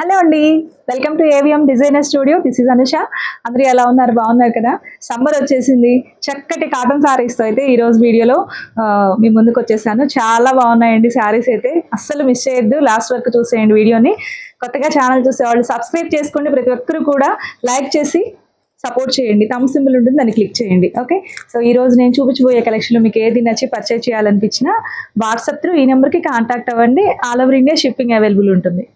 Hello అండి. Welcome to AVM designer studio this is Anusha అందరూ ఎలా ఉన్నారు? బాగున్నారు కదా? సమ్మర్ వచ్చేసింది. చక్కటి కాటన్ శారీస్తో అయితే ఈరోజు వీడియోలో మీ ముందుకు వచ్చేసాను. చాలా బాగున్నాయండి శారీస్ అయితే. అస్సలు మిస్ చేయొద్దు. లాస్ట్ వరకు చూసేయండి వీడియోని. కొత్తగా ఛానల్ చూసే వాళ్ళు సబ్స్క్రైబ్ చేసుకోండి. ప్రతి ఒక్కరు కూడా లైక్ చేసి సపోర్ట్ చేయండి. తమ్ సింబల్ ఉంటుంది. దాన్ని క్లిక్ చేయండి. ఓకే సో ఈ రోజు నేను చూపించబోయే కలెక్షన్లో మీకు ఏది నచ్చి పర్చేజ్ చేయాలనిపించినా వాట్సాప్ త్రూ ఈ నెంబర్కి కాంటాక్ట్ అవ్వండి. All over India shipping available ఉంటుంది.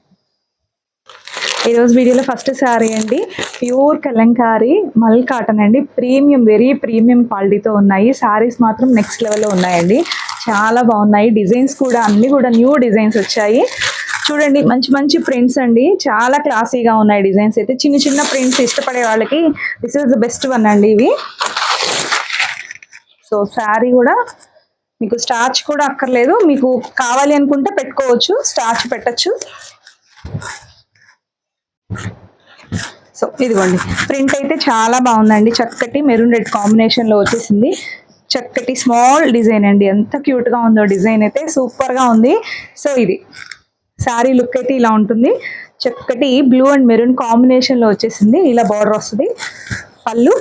ఈ వీడియోలో ఫస్ట్ శారీ అండి. ప్యూర్ కలంకారీ మల్ కాటన్ అండి. ప్రీమియం వెరీ ప్రీమియం క్వాలిటీతో ఉన్నాయి. శారీస్ మాత్రం నెక్స్ట్ లెవెల్లో ఉన్నాయండి. చాలా బాగున్నాయి. డిజైన్స్ కూడా అన్నీ కూడా న్యూ డిజైన్స్ వచ్చాయి. చూడండి మంచి మంచి ప్రింట్స్ అండి. చాలా క్లాసీగా ఉన్నాయి డిజైన్స్ అయితే. చిన్న చిన్న ప్రింట్స్ ఇష్టపడే వాళ్ళకి this is the best one అండి ఇవి. సో శారీ కూడా మీకు స్టార్చ్ కూడా అక్కర్లేదు. మీకు కావాలి అనుకుంటే పెట్టుకోవచ్చు. స్టార్చ్ పెట్టచ్చు. సో ఇదిగోండి. ప్రింట్ అయితే చాలా బాగుందండి. చక్కటి మెరూన్ రెడ్ కాంబినేషన్లో వచ్చేసింది. చక్కటి స్మాల్ డిజైన్ అండి. ఎంత క్యూట్గా ఉందో డిజైన్ అయితే సూపర్గా ఉంది. సో ఇది. శారీ లుక్ అయితే ఇలా ఉంటుంది. చక్కటి బ్లూ అండ్ మెరూన్ కాంబినేషన్లో వచ్చేసింది. ఇలా బార్డర్ వస్తుంది. పళ్ళు.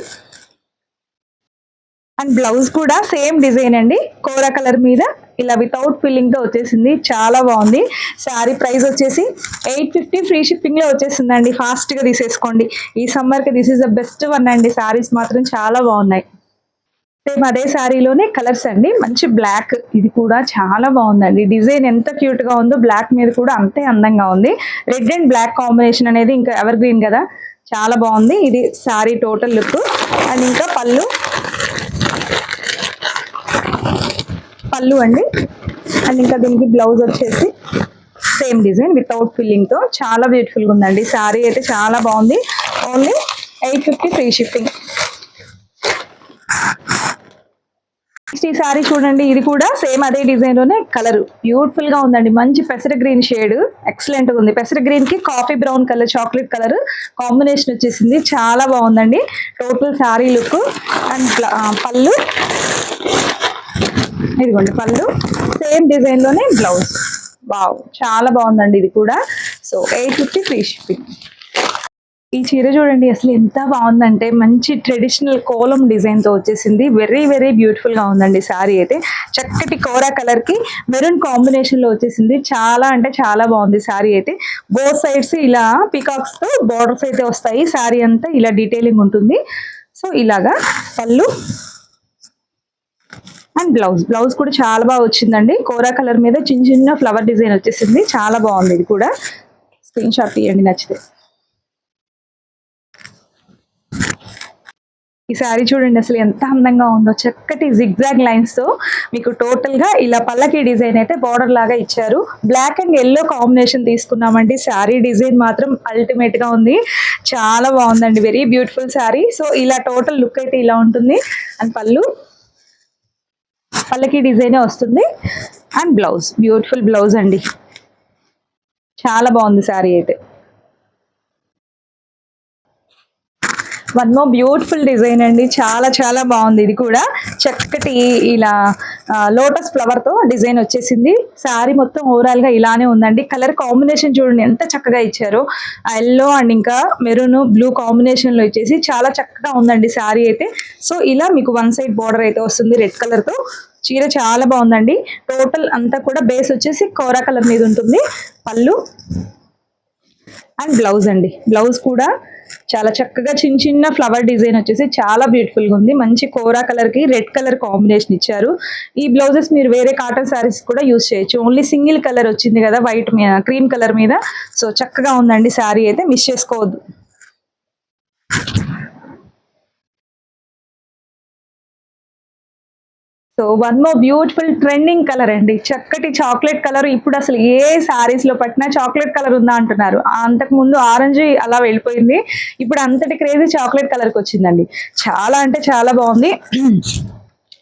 అండ్ బ్లౌజ్ కూడా సేమ్ డిజైన్ అండి. కోరా కలర్ మీద ఇలా వితౌట్ ఫిల్లింగ్తో వచ్చేసింది. చాలా బాగుంది. శారీ ప్రైస్ వచ్చేసి ఎయిట్ ఫిఫ్టీ ఫ్రీ షిప్పింగ్లో వచ్చేసింది వచ్చేసిందండి. ఫాస్ట్గా తీసేసుకోండి. ఈ సమ్మర్కి this is the best one అండి. శారీస్ మాత్రం చాలా బాగున్నాయి. సేమ్ అదే శారీలోనే కలర్స్ అండి. మంచి బ్లాక్ ఇది కూడా చాలా బాగుందండి. డిజైన్ ఎంత క్యూట్గా ఉందో బ్లాక్ మీద కూడా అంతే అందంగా ఉంది. రెడ్ అండ్ బ్లాక్ కాంబినేషన్ అనేది ఇంకా ఎవర్ గ్రీన్ కదా. చాలా బాగుంది. ఇది శారీ టోటల్ లుక్ అండ్ ఇంకా పళ్ళు. పళ్ళు అండి. అండ్ ఇంకా దీనికి బ్లౌజ్ వచ్చేసి సేమ్ డిజైన్ వితౌట్ ఫిల్లింగ్తో. చాలా బ్యూటిఫుల్గా ఉందండి. శారీ అయితే చాలా బాగుంది. Only eight fifty free shipping. Next ఈ సారీ చూడండి. ఇది కూడా సేమ్ అదే డిజైన్లోనే కలర్. బ్యూటిఫుల్గా ఉందండి. మంచి పెసర గ్రీన్ షేడ్. ఎక్సలెంట్గా ఉంది. పెసర గ్రీన్కి coffee brown colour chocolate colour combination వచ్చేసింది. చాలా బాగుందండి. టోటల్ శారీ లుక్ అండ్ పళ్ళు. ఇదిగోండి పళ్ళు. సేమ్ డిజైన్లోనే బ్లౌజ్ వావ్ చాలా బాగుందండి ఇది కూడా. So eight fifty free shipping ఈ చీర చూడండి అసలు ఎంత బాగుందంటే మంచి ట్రెడిషనల్ కోలం డిజైన్తో వచ్చేసింది. వెరీ వెరీ బ్యూటిఫుల్గా ఉందండి శారీ అయితే. చక్కటి కోరా కలర్కి మెరూన్ కాంబినేషన్లో వచ్చేసింది. చాలా అంటే చాలా బాగుంది శారీ అయితే. బోత్ సైడ్స్ ఇలా పికాక్స్తో బార్డర్స్ అయితే వస్తాయి. శారీ అంతా ఇలా డీటెయిలింగ్ ఉంటుంది. సో ఇలాగా పళ్ళు అండ్ బ్లౌజ్ బ్లౌజ్ కూడా చాలా బాగా వచ్చిందండి. కోరా కలర్ మీద చిన్న చిన్న ఫ్లవర్ డిజైన్ వచ్చేసింది. చాలా బాగుంది ఇది కూడా. స్క్రీన్ షాట్ తీయండి నచ్చితే. ఈ శారీ చూడండి అసలు ఎంత అందంగా ఉందో. చక్కటి జిగ్జాగ్ లైన్స్తో మీకు టోటల్గా ఇలా పల్లకి డిజైన్ అయితే బార్డర్ లాగా ఇచ్చారు. బ్లాక్ అండ్ ఎల్లో కాంబినేషన్ తీసుకున్నామండి. శారీ డిజైన్ మాత్రం అల్టిమేట్గా ఉంది. చాలా బాగుందండి. Very beautiful sari. సో ఇలా టోటల్ లుక్ అయితే ఇలా ఉంటుంది. అండ్ పళ్ళు పల్లకి డిజైనే వస్తుంది. అండ్ బ్లౌజ్ బ్యూటిఫుల్ బ్లౌజ్ అండి. చాలా బాగుంది శారీ అయితే. వన్ మో బ్యూటిఫుల్ డిజైన్ అండి. చాలా చాలా బాగుంది ఇది కూడా. చక్కటి ఇలా లోటస్ ఫ్లవర్తో డిజైన్ వచ్చేసింది. శారీ మొత్తం ఓవరాల్గా ఇలానే ఉందండి. కలర్ కాంబినేషన్ చూడండి ఎంత చక్కగా ఇచ్చారో. ఎల్లో అండ్ ఇంకా మెరూన్ బ్లూ కాంబినేషన్లో ఇచ్చేసి చాలా చక్కగా ఉందండి శారీ అయితే. సో ఇలా మీకు వన్ సైడ్ బార్డర్ అయితే వస్తుంది రెడ్ కలర్తో. చీర చాలా బాగుందండి. టోటల్ అంతా కూడా బేస్ వచ్చేసి కోరా కలర్ మీద ఉంటుంది. పళ్ళు అండ్ బ్లౌజ్ అండి. బ్లౌజ్ కూడా చాలా చక్కగా చిన్న చిన్న ఫ్లవర్ డిజైన్ వచ్చేసి చాలా బ్యూటిఫుల్గా ఉంది. మంచి కోరా కలర్కి రెడ్ కలర్ కాంబినేషన్ ఇచ్చారు. ఈ బ్లౌజెస్ మీరు వేరే కాటన్ శారీస్ కూడా యూస్ చేయొచ్చు. ఓన్లీ సింగిల్ కలర్ వచ్చింది కదా వైట్ మీద క్రీమ్ కలర్ మీద. సో చక్కగా ఉందండి శారీ అయితే మిస్ చేసుకోవద్దు. So one more beautiful trending colour అండి. చక్కటి చాక్లెట్ కలర్ ఇప్పుడు అసలు ఏ సారీస్లో పట్టినా చాక్లెట్ కలర్ ఉందా అంటున్నారు. అంతకు ముందు ఆరెంజ్ అలా వెళ్ళిపోయింది. ఇప్పుడు అంతటి క్రేజీ చాక్లెట్ కలర్కి వచ్చిందండి. చాలా అంటే చాలా బాగుంది.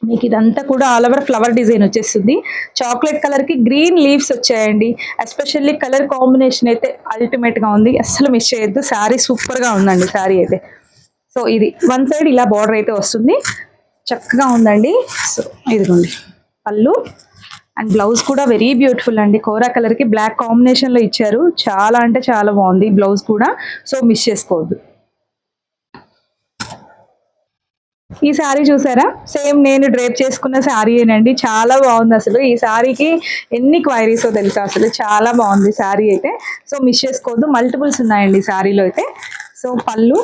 మీకు ఇదంతా కూడా ఆల్ ఓవర్ ఫ్లవర్ డిజైన్ వచ్చేస్తుంది. చాక్లెట్ కలర్కి గ్రీన్ లీవ్స్ వచ్చాయండి. ఎస్పెషల్లీ కలర్ కాంబినేషన్ అయితే అల్టిమేట్గా ఉంది. అస్సలు మిస్ చేయొద్దు. శారీ సూపర్గా ఉందండి. శారీ అయితే. సో ఇది వన్ సైడ్ ఇలా బార్డర్ అయితే వస్తుంది. చక్కగా ఉందండి. సో ఇదిగోండి. పళ్ళు అండ్ బ్లౌజ్ కూడా వెరీ బ్యూటిఫుల్ అండి. కోరా కలర్కి బ్లాక్ కాంబినేషన్లో ఇచ్చారు. చాలా అంటే చాలా బాగుంది బ్లౌజ్ కూడా. సో మిస్ చేసుకోవద్దు. ఈ శారీ చూసారా? సేమ్ నేను డ్రేప్ చేసుకున్న శారీ ఏనండి. చాలా బాగుంది అసలు. ఈ శారీకి ఎన్ని క్వైరీసో తెలుసా అసలు? చాలా బాగుంది శారీ అయితే. సో మిస్ చేసుకోవద్దు. మల్టిపుల్స్ ఉన్నాయండి శారీలో అయితే. సో పళ్ళు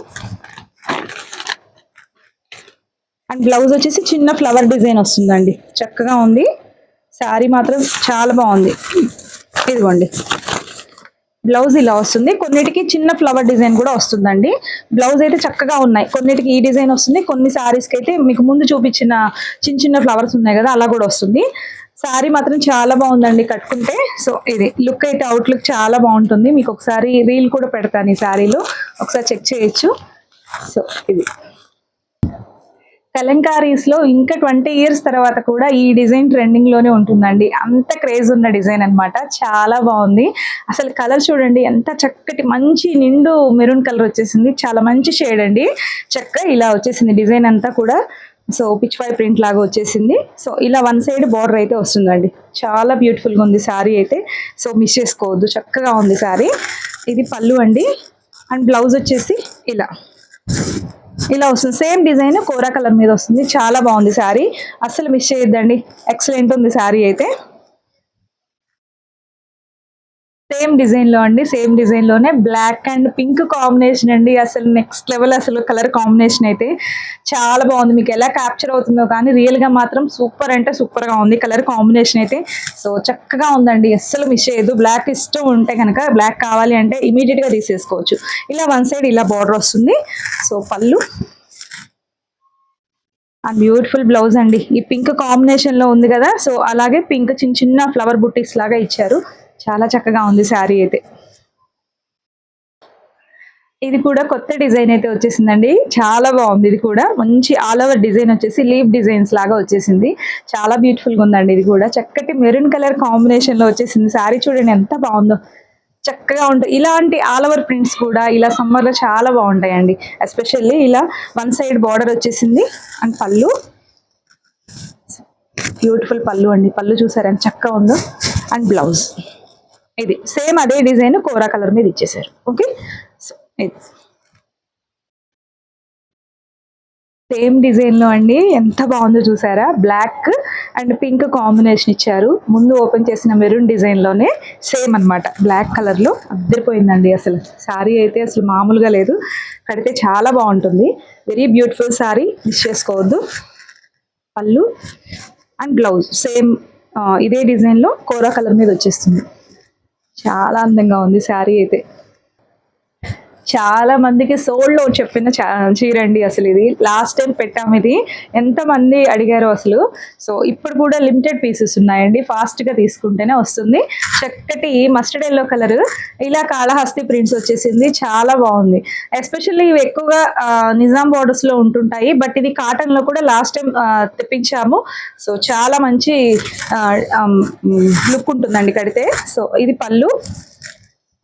అండ్ బ్లౌజ్ వచ్చేసి చిన్న ఫ్లవర్ డిజైన్ వస్తుందండి. చక్కగా ఉంది. శారీ మాత్రం చాలా బాగుంది. ఇదిగోండి. బ్లౌజ్ ఇలా వస్తుంది. కొన్నిటికి చిన్న ఫ్లవర్ డిజైన్ కూడా వస్తుందండి. బ్లౌజ్ అయితే చక్కగా ఉన్నాయి. కొన్నిటికి ఈ డిజైన్ వస్తుంది. కొన్ని శారీస్కి అయితే మీకు ముందు చూపించిన చిన్న చిన్న ఫ్లవర్స్ ఉన్నాయి కదా అలా కూడా వస్తుంది. శారీ మాత్రం చాలా బాగుందండి కట్టుకుంటే. సో ఇది లుక్ అయితే అవుట్లుక్ చాలా బాగుంటుంది. మీకు ఒకసారి రీల్ కూడా పెడతాను ఈ శారీలో. ఒకసారి చెక్ చేయొచ్చు. సో ఇది. కలంకారీస్లో ఇంకా ట్వంటీ ఇయర్స్ తర్వాత కూడా ఈ డిజైన్ ట్రెండింగ్లోనే ఉంటుందండి. అంత క్రేజ్ ఉన్న డిజైన్ అన్నమాట. చాలా బాగుంది. అసలు కలర్ చూడండి ఎంత చక్కటి మంచి నిండు మెరూన్ కలర్ వచ్చేసింది. చాలా మంచి షేడ్ అండి. చక్కగా ఇలా వచ్చేసింది డిజైన్ అంతా కూడా. సో పిచ్ ప్రింట్ లాగా వచ్చేసింది. సో ఇలా వన్ సైడ్ బార్డర్ అయితే వస్తుందండి. చాలా బ్యూటిఫుల్గా ఉంది శారీ అయితే. సో మిస్ చేసుకోవద్దు. చక్కగా ఉంది శారీ. ఇది పళ్ళు అండి. అండ్ బ్లౌజ్ వచ్చేసి ఇలా. ఇలా వస్తుంది. సేమ్ డిజైన్ కోరా కలర్ మీద వస్తుంది. చాలా బాగుంది శారీ. అస్సలు మిస్ చేయొద్దండి. ఎక్సలెంట్ ఉంది శారీ అయితే. సేమ్ డిజైన్లో అండి సేమ్ డిజైన్లోనే బ్లాక్ అండ్ పింక్ కాంబినేషన్ అండి. అసలు నెక్స్ట్ లెవెల్ అసలు కలర్ కాంబినేషన్ అయితే చాలా బాగుంది. మీకు ఎలా క్యాప్చర్ అవుతుందో కానీ రియల్గా మాత్రం సూపర్ అంటే సూపర్గా ఉంది కలర్ కాంబినేషన్ అయితే. సో చక్కగా ఉందండి. అస్సలు మిస్ చేయదు బ్లాక్ ఇష్టం ఉంటే కనుక బ్లాక్ కావాలి అంటే ఇమీడియట్గా తీసేసుకోవచ్చు. ఇలా వన్ సైడ్ ఇలా బార్డర్ వస్తుంది. సో పళ్ళు. అండ్ బ్యూటిఫుల్ బ్లౌజ్ అండి. ఈ పింక్ కాంబినేషన్లో ఉంది కదా. సో అలాగే పింక్ చిన్న చిన్న ఫ్లవర్ బుట్టీస్ లాగా ఇచ్చారు. చాలా చక్కగా ఉంది శారీ అయితే. ఇది కూడా కొత్త డిజైన్ అయితే వచ్చేసిందండి. చాలా బాగుంది ఇది కూడా. మంచి ఆల్ ఓవర్ డిజైన్ వచ్చేసి లీవ్ డిజైన్స్ లాగా వచ్చేసింది. చాలా బ్యూటిఫుల్గా ఉందండి ఇది కూడా. చక్కటి మెరూన్ కలర్ కాంబినేషన్లో వచ్చేసింది. శారీ చూడండి ఎంత బాగుందో. చక్కగా ఉంటాయి ఇలాంటి ఆల్ ఓవర్ ప్రింట్స్ కూడా ఇలా సమ్మర్లో చాలా బాగుంటాయండి. ఎస్పెషల్లీ ఇలా వన్ సైడ్ బార్డర్ వచ్చేసింది. అండ్ పళ్ళు. బ్యూటిఫుల్ పళ్ళు అండి. పళ్ళు చూసారు ఎంత చక్కగా ఉందో. అండ్ బ్లౌజ్ ఇది సేమ్ అదే డిజైన్ కోరా కలర్ మీద ఇచ్చేసారు. ఓకే? సో ఇది. సేమ్ డిజైన్లో అండి. ఎంత బాగుందో చూసారా? బ్లాక్ అండ్ పింక్ కాంబినేషన్ ఇచ్చారు. ముందు ఓపెన్ చేసిన మెరూన్ డిజైన్లోనే సేమ్ అన్నమాట. బ్లాక్ కలర్లో అద్దరిపోయిందండి అసలు. సారీ అయితే అసలు మామూలుగా లేదు. కడితే చాలా బాగుంటుంది. వెరీ బ్యూటిఫుల్ సారీ మిస్ చేసుకోవద్దు. పళ్ళు అండ్ బ్లౌజ్ సేమ్ ఇదే డిజైన్లో కోరా కలర్ మీద వచ్చేస్తుంది. చాలా అందంగా ఉంది శారీ అయితే. చాలా మందికి సోల్డ్లో చెప్పిన చా- చీర అండి అసలు ఇది. లాస్ట్ టైం పెట్టాము ఇది. ఎంతమంది అడిగారు అసలు. సో ఇప్పుడు కూడా లిమిటెడ్ పీసెస్ ఉన్నాయండి. ఫాస్ట్గా తీసుకుంటేనే వస్తుంది. చక్కటి మస్టర్డ్ ఎల్లో కలర్ ఇలా కాళహస్తి ప్రింట్స్ వచ్చేసింది. చాలా బాగుంది. ఎస్పెషల్లీ ఇవి ఎక్కువగా నిజాం బార్డర్స్లో ఉంటుంటాయి. బట్ ఇది కాటన్లో కూడా లాస్ట్ టైం తెప్పించాము. సో చాలా మంచి లుక్ ఉంటుందండి కడితే. సో ఇది పళ్ళు.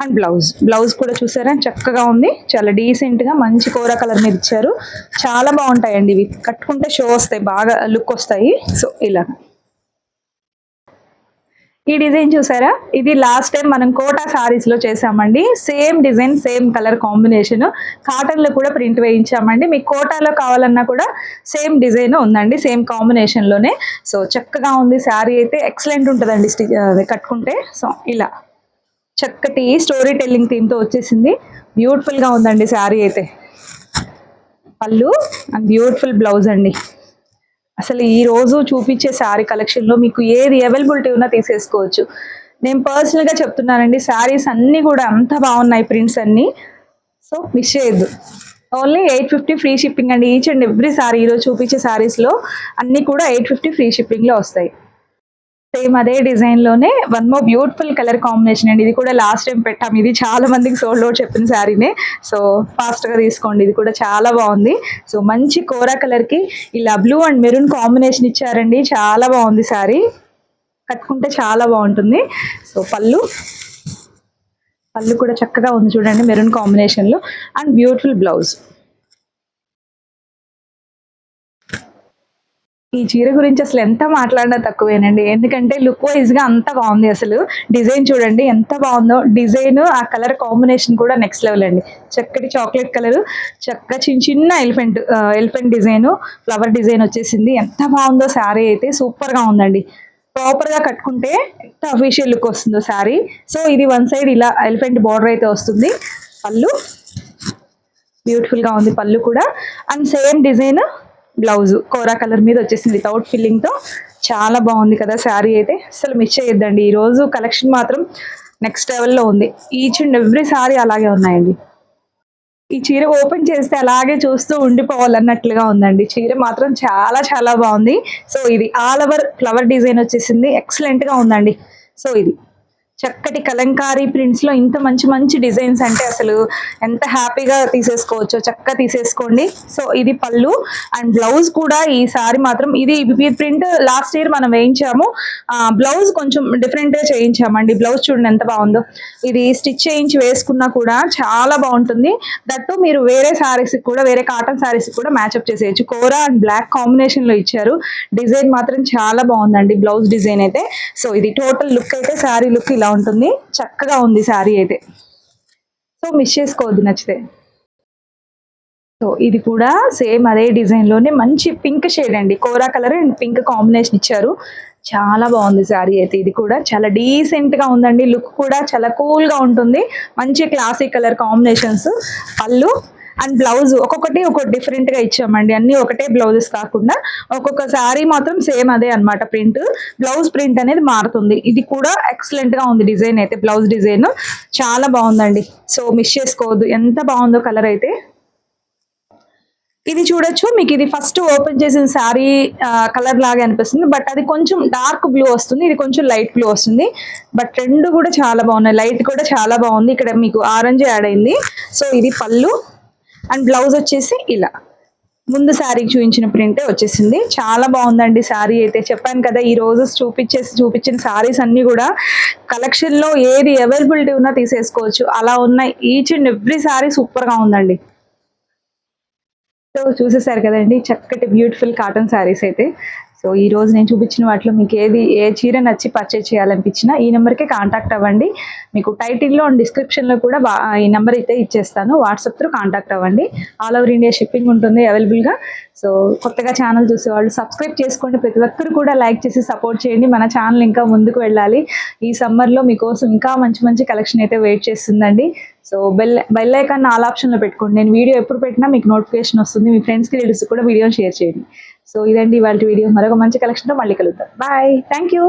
అండ్ బ్లౌజ్ బ్లౌజ్ కూడా చూసారా? చక్కగా ఉంది. చాలా డీసెంట్గా మంచి కూర కలర్ మీద ఇచ్చారు. చాలా బాగుంటాయండి ఇవి. కట్టుకుంటే షో వస్తాయి. బాగా లుక్ వస్తాయి. సో ఇలా. ఈ డిజైన్ చూసారా? ఇది లాస్ట్ టైం మనం కోటా సారీస్లో చేసామండి. Same design same colour combination కాటన్లో కూడా ప్రింట్ వేయించామండి. మీకు కోటాలో కావాలన్నా కూడా సేమ్ డిజైన్ ఉందండి. సేమ్ కాంబినేషన్లోనే. సో చక్కగా ఉంది. శారీ అయితే ఎక్సలెంట్ ఉంటుందండి. స్టి కట్టుకుంటే. సో ఇలా. చక్కటి స్టోరీ టెల్లింగ్ థీమ్తో వచ్చేసింది. బ్యూటిఫుల్గా ఉందండి శారీ అయితే. పళ్ళు అండ్ బ్యూటిఫుల్ బ్లౌజ్ అండి. అసలు ఈ రోజు చూపించే శారీ కలెక్షన్లో మీకు ఏది అవైలబిలిటీ ఉన్నా తీసేసుకోవచ్చు. నేను పర్సనల్గా చెప్తున్నానండి శారీస్ అన్నీ కూడా అంత బాగున్నాయి ప్రింట్స్ అన్నీ. సో మిస్ చేయొద్దు. Only eight fifty free shipping అండి. ఈచ్ అండ్ ఎవ్రీ సారీ ఈరోజు చూపించే శారీస్లో అన్నీ కూడా ఎయిట్ ఫిఫ్టీ ఫ్రీ షిప్పింగ్లో వస్తాయి. సేమ్ అదే డిజైన్లోనే one more beautiful colour combination అండి. ఇది కూడా లాస్ట్ టైం పెట్టాం. ఇది చాలా మందికి సోల్డ్ అవుట్ చెప్పిన శారీనే సో ఫాస్ట్గా తీసుకోండి. ఇది కూడా చాలా బాగుంది. సో మంచి కోరా కలర్కి ఇలా బ్లూ అండ్ మెరూన్ కాంబినేషన్ ఇచ్చారండి. చాలా బాగుంది శారీ కట్టుకుంటే చాలా బాగుంటుంది. సో పళ్ళు. పళ్ళు కూడా చక్కగా ఉంది చూడండి మెరూన్ కాంబినేషన్లో అండ్ బ్యూటిఫుల్ బ్లౌజ్ ఈ చీర గురించి అసలు ఎంత మాట్లాడినా తక్కువేనండి. ఎందుకంటే లుక్ వైజ్గా అంత బాగుంది అసలు. డిజైన్ చూడండి ఎంత బాగుందో. డిజైన్ ఆ కలర్ కాంబినేషన్ కూడా నెక్స్ట్ లెవెల్ అండి. చక్కటి చాక్లెట్ కలర్ చక్క చిన్న చిన్న elephant elephant design flower design వచ్చేసింది. ఎంత బాగుందో శారీ అయితే సూపర్గా ఉందండి. ప్రాపర్గా కట్టుకుంటే ఎంత అఫీషియల్ లుక్ వస్తుందో శారీ. సో ఇది వన్ సైడ్ ఇలా ఎలిఫెంట్ బార్డర్ అయితే వస్తుంది. పళ్ళు బ్యూటిఫుల్గా ఉంది పళ్ళు కూడా. And same design blouse. Kora colour మీద వచ్చేసింది. వితౌట్ ఫిల్లింగ్తో చాలా బాగుంది కదా శారీ అయితే. అసలు మిస్ చేయొద్దండి. ఈరోజు కలెక్షన్ మాత్రం నెక్స్ట్ లెవెల్లో ఉంది. ఈచ్ అండ్ ఎవ్రీ సారీ అలాగే ఉన్నాయండి. ఈ చీర ఓపెన్ చేస్తే అలాగే చూస్తూ ఉండిపోవాలన్నట్లుగా ఉందండి. చీర మాత్రం చాలా చాలా బాగుంది. సో ఇది ఆల్ ఓవర్ ఫ్లవర్ డిజైన్ వచ్చేసింది. ఎక్సలెంట్గా ఉందండి. సో ఇది. చక్కటి కలంకారీ ప్రింట్స్లో ఇంత మంచి మంచి డిజైన్స్ అంటే అసలు ఎంత హ్యాపీగా తీసేసుకోవచ్చో చక్కగా తీసేసుకోండి. సో ఇది పళ్ళు అండ్ బ్లౌజ్ కూడా ఈ సారీ మాత్రం ఇది ప్రింట్ లాస్ట్ ఇయర్ మనం వేయించాము. బ్లౌజ్ కొంచెం డిఫరెంట్గా చేయించామండి. బ్లౌజ్ చూడండి ఎంత బాగుందో. ఇది స్టిచ్ చేయించి వేసుకున్నా కూడా చాలా బాగుంటుంది. దట్టు మీరు వేరే శారీస్ కూడా వేరే కాటన్ సారీస్ కూడా మ్యాచ్అప్ చేసేయచ్చు. కోరా అండ్ బ్లాక్ కాంబినేషన్లో ఇచ్చారు. డిజైన్ మాత్రం చాలా బాగుందండి బ్లౌజ్ డిజైన్ అయితే. సో ఇది టోటల్ లుక్ అయితే శారీ లుక్ ఇలా ఉంటుంది చక్కగా ఉంది శారీ అయితే. సో మిస్ చేసుకోవద్దు నచ్చితే. సో ఇది కూడా సేమ్ అదే డిజైన్లోనే మంచి పింక్ షేడ్ అండి. Kora colour and pink combination ఇచ్చారు. చాలా బాగుంది శారీ అయితే. ఇది కూడా చాలా డీసెంట్గా ఉందండి. లుక్ కూడా చాలా కూల్గా ఉంటుంది. మంచి క్లాసిక్ కలర్ కాంబినేషన్స్. పళ్ళు అండ్ బ్లౌజ్ ఒక్కొక్కటి ఒక్కొక్క డిఫరెంట్గా ఇచ్చామండి. అన్ని ఒకటే బ్లౌజెస్ కాకుండా ఒక్కొక్క శారీ మాత్రం సేమ్ అదే అన్నమాట ప్రింట్. బ్లౌజ్ ప్రింట్ అనేది మారుతుంది. ఇది కూడా ఎక్సలెంట్గా ఉంది డిజైన్ అయితే బ్లౌజ్ డిజైన్. చాలా బాగుందండి. సో మిస్ చేసుకోవద్దు. ఎంత బాగుందో కలర్ అయితే. ఇది చూడొచ్చు. మీకు ఇది ఫస్ట్ ఓపెన్ చేసిన శారీ కలర్ లాగా అనిపిస్తుంది. బట్ అది కొంచెం డార్క్ బ్లూ వస్తుంది. ఇది కొంచెం లైట్ బ్లూ వస్తుంది. బట్ రెండు కూడా చాలా బాగున్నాయి. లైట్ కూడా చాలా బాగుంది. ఇక్కడ మీకు ఆరెంజ్ యాడ్ అయింది. సో ఇది పళ్ళు. అండ్ బ్లౌజ్ వచ్చేసి ఇలా. ముందు శారీకి చూపించిన ప్రింటే వచ్చేసింది. చాలా బాగుందండి శారీ అయితే. చెప్పాను కదా ఈ రోజు చూపించేసి చూపించిన శారీస్ అన్ని కూడా కలెక్షన్లో ఏది అవైలబిలిటీ ఉన్నా తీసేసుకోవచ్చు. అలా ఉన్నాయి ఈచ్ అండ్ ఎవ్రీ శారీ సూపర్గా ఉందండి. సో చూసేసారు కదండి చక్కటి బ్యూటిఫుల్ కాటన్ శారీస్ అయితే. సో ఈ రోజు నేను చూపించిన వాటిలో మీకు ఏది ఏ చీర నచ్చి పర్చేజ్ చేయాలనిపించినా ఈ నెంబర్కే కాంటాక్ట్ అవ్వండి. మీకు టైటిల్లో అండ్ డిస్క్రిప్షన్లో కూడా ఈ నెంబర్ అయితే ఇచ్చేస్తాను. వాట్సాప్ త్రూ కాంటాక్ట్ అవ్వండి. ఆల్ ఓవర్ ఇండియా షిప్పింగ్ ఉంటుంది అవైలబుల్గా సో కొత్తగా ఛానల్ చూసేవాళ్ళు సబ్స్క్రైబ్ చేసుకోండి. ప్రతి ఒక్కరు కూడా లైక్ చేసి సపోర్ట్ చేయండి. మన ఛానల్ ఇంకా ముందుకు వెళ్ళాలి. ఈ సమ్మర్లో మీకోసం ఇంకా మంచి మంచి కలెక్షన్ అయితే వెయిట్ చేస్తుందండి. So bell bell icon all ఆప్షన్లో పెట్టుకోండి. నేను వీడియో ఎప్పుడు పెట్టినా మీకు నోటిఫికేషన్ వస్తుంది. మీ ఫ్రెండ్స్కి రిలీజ్ కూడా వీడియోని షేర్ చేయండి. సో ఇదండి వాళ్ళ వీడియో. మరొక మంచి కలెక్షన్తో మళ్ళీ కలుద్దాం. Bye thank you